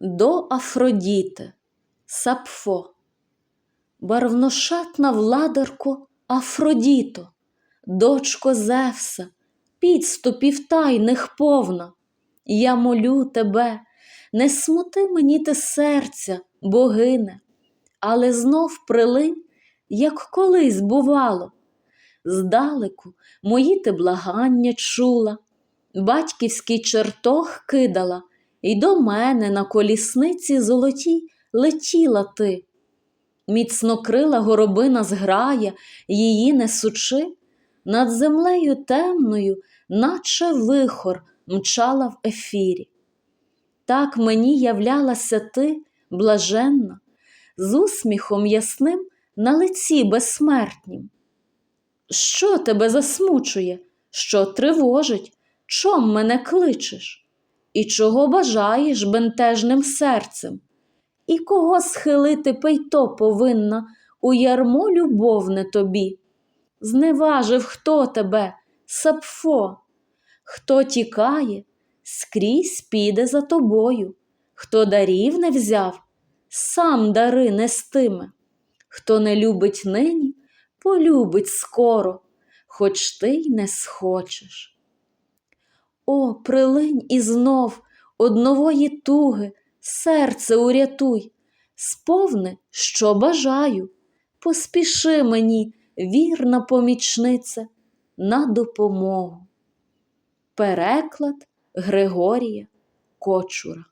До Афродіти, Сапфо, барвношатна владарко Афродіто, дочко Зевса, підступів тайних повна. Я молю тебе, не смути мені те серця, богине, але знов прилинь, як колись бувало. Здалеку мої ти благання чула, батьківський чертог кидала, і до мене на колісниці золотій летіла ти. Міцнокрила горобина зграя, її несучи, над землею темною, наче вихор, мчала в ефірі. Так мені являлася ти, блаженна, з усміхом ясним на лиці безсмертнім. Що тебе засмучує, що тривожить, чом мене кличеш? І чого бажаєш бентежним серцем? І кого схилити пейто повинна? У ярмо любовне тобі? Зневажив хто тебе, Сапфо, хто тікає, скрізь піде за тобою, хто дарів не взяв, сам дари нестиме, хто не любить нині, полюбить скоро, хоч ти й не схочеш. О, прилинь і знов однової туги, серце урятуй, сповни, що бажаю, поспіши мені, вірна помічнице, на допомогу. Переклад Григорія Кочура